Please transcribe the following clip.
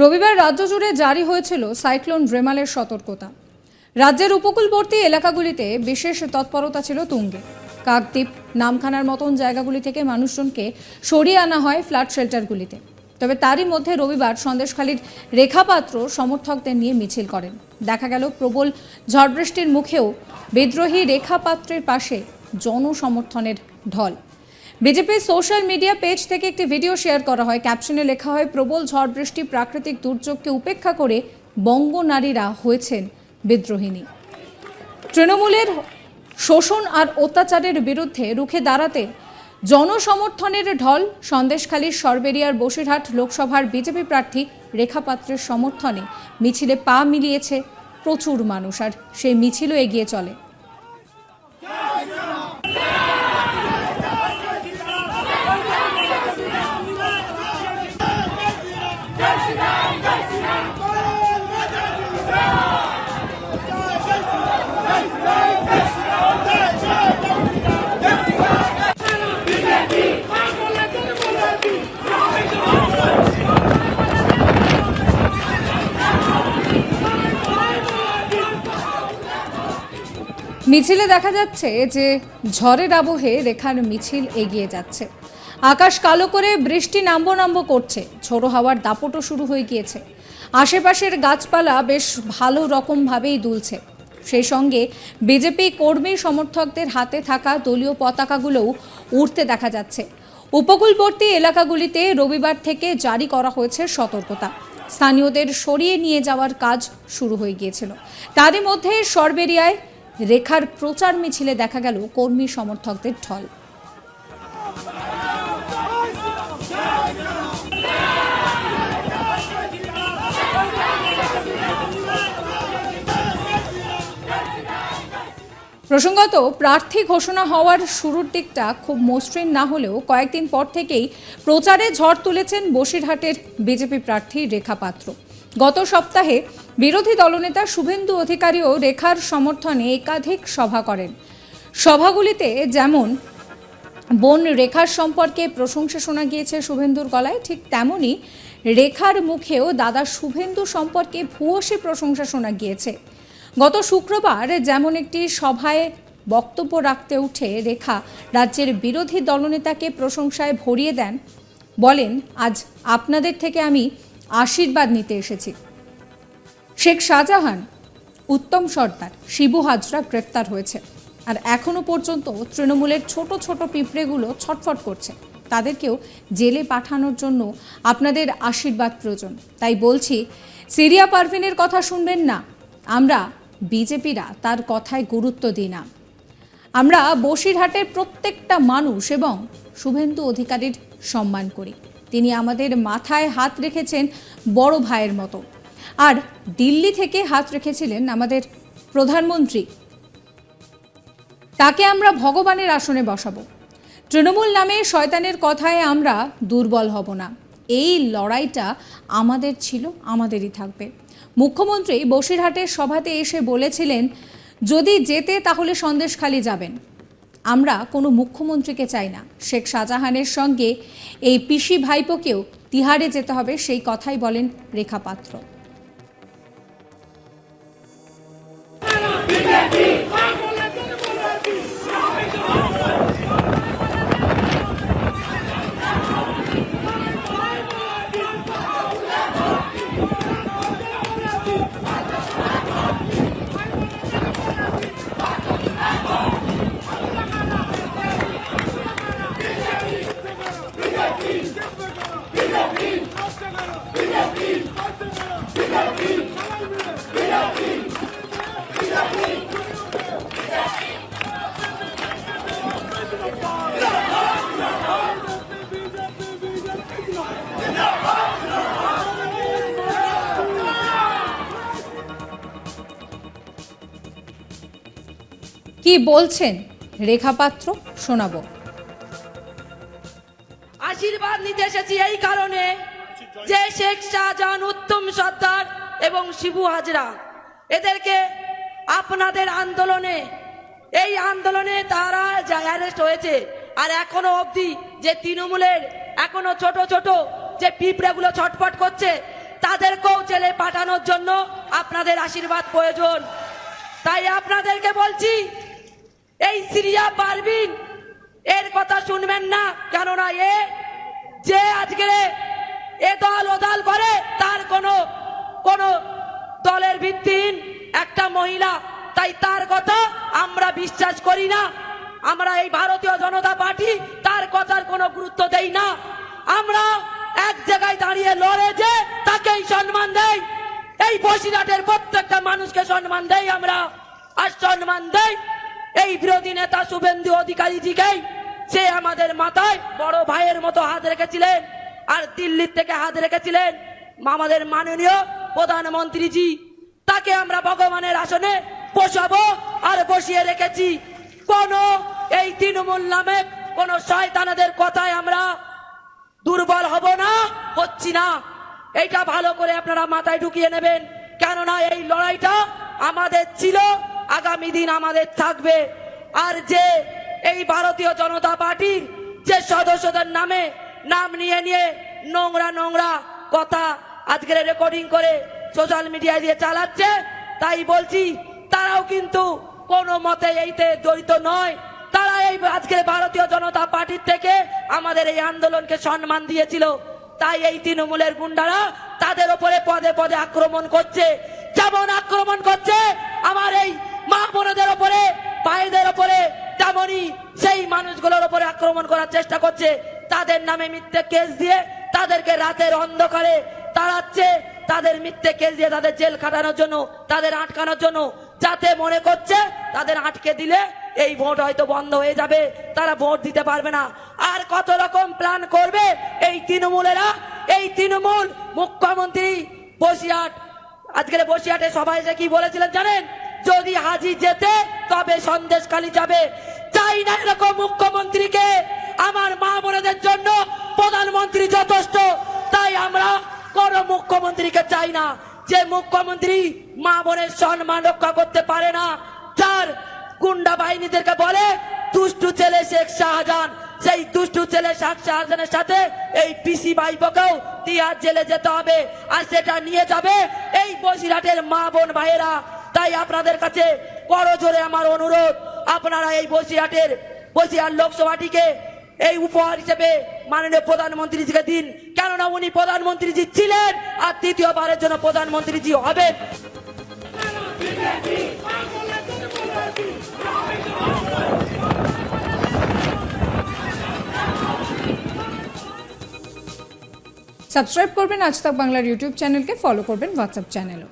রবিবার রাজ্য জুড়ে জারি হয়েছিল সাইক্লোন রেমালের সতর্কতা। রাজ্যের উপকূলবর্তী এলাকাগুলিতে বিশেষ তৎপরতা ছিল তুঙ্গে। কাকদ্বীপ, নামখানার মতন জায়গাগুলি থেকে মানুষজনকে সরিয়ে আনা হয় ফ্ল্যাট শেল্টারগুলিতে। তবে তারই মধ্যে রবিবার সন্দেশখালীর রেখাপাত্র সমর্থকদের নিয়ে মিছিল করেন। দেখা গেল, প্রবল ঝড় বৃষ্টির মুখেও বিদ্রোহী রেখাপাত্রের পাশে জনসমর্থনের ঢল। বিজেপির সোশ্যাল মিডিয়া পেজ থেকে একটি ভিডিও শেয়ার করা হয়। ক্যাপশনে লেখা হয়, প্রবল ঝড় বৃষ্টি প্রাকৃতিক দুর্যোগকে উপেক্ষা করে বঙ্গ নারীরা হয়েছেন বিদ্রোহিনী তৃণমূলের শোষণ আর অত্যাচারের বিরুদ্ধে রুখে দাঁড়াতে জনসমর্থনের ঢল, সন্দেশখালীর সরবেরিয়ার বসিরহাট লোকসভার বিজেপি প্রার্থী রেখা পাত্রের সমর্থনে মিছিলে পা মিলিয়েছে প্রচুর মানুষ, আর সেই মিছিলও এগিয়ে চলে। মিছিলে দেখা যাচ্ছে যে ঝড়ের আবহে রেখার মিছিল এগিয়ে যাচ্ছে। আকাশ কালো করে বৃষ্টি নাম্বো নাম্বো করছে। ঝোড়ো হাওয়ার দাপটও শুরু হয়ে গিয়েছে। আশেপাশের গাছপালা বেশ ভালো রকমভাবেই দুলছে। সেই সঙ্গে বিজেপি কর্মী সমর্থকদের হাতে থাকা দলীয় পতাকাগুলোও উঠতে দেখা যাচ্ছে। উপকূলবর্তী এলাকাগুলিতে রবিবার থেকে জারি করা হয়েছে সতর্কতা। স্থানীয়দের সরিয়ে নিয়ে যাওয়ার কাজ শুরু হয়ে গিয়েছিল। তারই মধ্যে সরবেরিয়ায় রেখার প্রচার মিছিলে দেখা গেল কর্মী সমর্থকদের ঢল। প্রসঙ্গত, প্রার্থী ঘোষণা হওয়ার শুরুর দিকটা খুব মসৃণ না হলেও কয়েকদিন পর থেকেই প্রচারে ঝড় তুলেছেন বসিরহাটের বিজেপি প্রার্থী রেখা পাত্র। গত সপ্তাহে বিরোধী দলনেতা শুভেন্দু অধিকারীও রেখার সমর্থনে একাধিক সভা করেন। সভাগুলিতে যেমন, বোন রেখার সম্পর্কে প্রশংসা শোনা গিয়েছে শুভেন্দুর গলায়, ঠিক তেমনই রেখার মুখেও দাদা শুভেন্দু সম্পর্কে ভূয়সী প্রশংসা শোনা গিয়েছে। গত শুক্রবার যেমন একটি সভায় বক্তব্য রাখতে উঠে রেখা রাজ্যের বিরোধী দলনেতাকে প্রশংসায় ভরিয়ে দেন, বলেন, আজ আপনাদের থেকে আমি আশীর্বাদ নিতে এসেছি। শেখ শাহজাহান উত্তম সর্দার, শিবু হাজরা গ্রেফতার হয়েছে। আর এখনও পর্যন্ত তৃণমূলের ছোট ছোট পিঁপড়েগুলো ছটফট করছে। তাদেরকেও জেলে পাঠানোর জন্য আপনাদের আশীর্বাদ প্রয়োজন। তাই বলছি, সিরিয়া পারভিনের কথা শুনবেন না। আমরা বিজেপিরা তার কথায় গুরুত্ব দিই না। আমরা বসিরহাটের প্রত্যেকটা মানুষ এবং শুভেন্দু অধিকারীর সম্মান করি। তিনি আমাদের মাথায় হাত রেখেছেন বড় ভাইয়ের মতো। আর দিল্লি থেকে হাত রেখেছিলেন আমাদের প্রধানমন্ত্রী। তাকে আমরা ভগবানের আসনে বসাবো। তৃণমূল নামে শয়তানের কথায় আমরা দুর্বল হব না। এই লড়াইটা আমাদের ছিল, আমাদেরই থাকবে। মুখ্যমন্ত্রী বসিরহাটের সভাতে এসে বলেছিলেন, যদি যেতে তাহলে সন্দেশখালি যাবেন। আমরা কোনো মুখ্যমন্ত্রীকে চাই না। শেখ শাহজাহানের সঙ্গে এই পিসি ভাইপোকেও তিহারে যেতে হবে, সেই কথাই বলেন রেখা পাত্র। কি বলছেন? রেখা পাত্র, শোনাবো। আশীর্বাদ নিতে এসেছি এই কারণে যে শেখ শাহজাহান উত্তম সর্দার এবং শিবু হাজরা। এদেরকে আপনাদের আন্দোলনে, এই আন্দোলনে তারা অ্যারেস্ট হয়েছে, আর এখনও অবধি যে তৃণমূলের, এখনও ছোট ছোট যে পিঁপড়েগুলো ছটফট করছে, তাদেরকেও জেলে পাঠানোর জন্য আপনাদের আশীর্বাদ প্রয়োজন। তাই আপনাদেরকে বলছি এই সিরিয়া পারবিন এর কথা শুনবেন না, কেননা এ যে আজকে এ দল ও দল করে, তার কোনো কোনো দলের ভিত্তিহীন একটা মহিলা। তাই তার কথা আমরা বিশ্বাস করি না। আমরা এই ভারতীয় জনতা পার্টি, তার কথার কোনো গুরুত্ব দেই না। আমরা এক জায়গায় দাঁড়িয়ে লড়ে যে তাকেই সম্মান দেই। এই বসিরহাটের প্রত্যেকটা মানুষকে সম্মান দেই আমরা। আর সম্মান দেই এই বিরোধী নেতা শুভেন্দু অধিকারী জিকেই সে আমাদের মাথায় বড় ভাইয়ের মতো হাত রেখেছিলেন আর দিল্লির থেকে হাত রেখেছিলেন আমাদের মাননীয় প্রধানমন্ত্রীজি। তাকে আমরা ভগবানের আসনে বসাবো আর বসিয়ে রেখেছি। কোন এই তৃণমূল নামে কোন শয়তানাদের কথায় আমরা দুর্বল হব না, হচ্ছি না। এইটা ভালো করে আপনারা মাথায় ঢুকিয়ে নেবেন। কেননা এই লড়াইটা আমাদের ছিল আগামী দিন আমাদের থাকবে। আর যে এই ভারতীয় জনতা পার্টির যে সদস্যদের নামে নাম নিয়ে নিয়ে নোংরা নোংরা কথা আজকের রেকর্ডিং করে সোশ্যাল মিডিয়ায় দিয়ে চালাচ্ছে, তাই বলছি, তারাও কিন্তু কোনো মতে এইতে জড়িত নয়। তারা এই আজকের ভারতীয় জনতা পার্টির থেকে আমাদের এই আন্দোলনকে সম্মান দিয়েছিল। তাই এই তৃণমূলের গুন্ডারা তাদের উপরে পদে পদে আক্রমণ করছে। যেমন আক্রমণ করছে আমার এই মা বোনদের উপরে ভাইদের উপরে তেমনই সেই মানুষগুলোর উপরে আক্রমণ করার চেষ্টা করছে, তাদের নামে মিথ্যে কেস দিয়ে তাদেরকে রাতের অন্ধকারে তাড়াচ্ছে। তাদের মিথ্যে কেস দিয়ে তাদের জেল খাটানোর জন্য, তাদের আটকানোর জন্য, যাতে মনে করছে তাদের আটকে দিলে এই ভোট হয়তো বন্ধ হয়ে যাবে, তারা ভোট দিতে পারবে না। আর কত রকম প্ল্যান করবে এই তৃণমূলেরা? এই তৃণমূল মুখ্যমন্ত্রী বসিরহাট আজকের বসিরহাটে সবাই এসে কি বলেছিলেন জানেন? যদি হাজি যেতে, তবে সন্দেশখালি যাবে। চাই না এরকম মুখ্যমন্ত্রীকে। আমার মা বোনেদের জন্য প্রধানমন্ত্রী যথেষ্ট। তাই আমরা কোন মুখ্যমন্ত্রীকে চাই না। যে মুখ্যমন্ত্রী মা বোনের সম্মান রক্ষা করতে পারে না, যার গুন্ডা বাহিনীদেরকে বলে, দুষ্টু ছেলে শেখ শাহজাহান। সেই দুষ্টু ছেলে শেখ শাহজাহানের সাথে এই পিসি ভাইপোকেও তিয়ার জেলে যেতে হবে। আর সেটা নিয়ে যাবে এই বসিরহাটের মা বোন ভাইয়েরা। তাই আপনাদের কাছে বড় জোরে আমার অনুরোধ, আপনারা এই বসিরহাটের, বসিরহাট লোকসভাটিকে এই উপহার হিসেবে মাননীয় প্রধানমন্ত্রীজিকে দিন। কেননা উনি প্রধানমন্ত্রীজি ছিলেন আর তৃতীয়বারের জন্য প্রধানমন্ত্রীজি হবেন। সাবস্ক্রাইব করবেন আজ তাক বাংলার ইউটিউব চ্যানেলকে ফলো করবেন হোয়াটসঅ্যাপ চ্যানেলও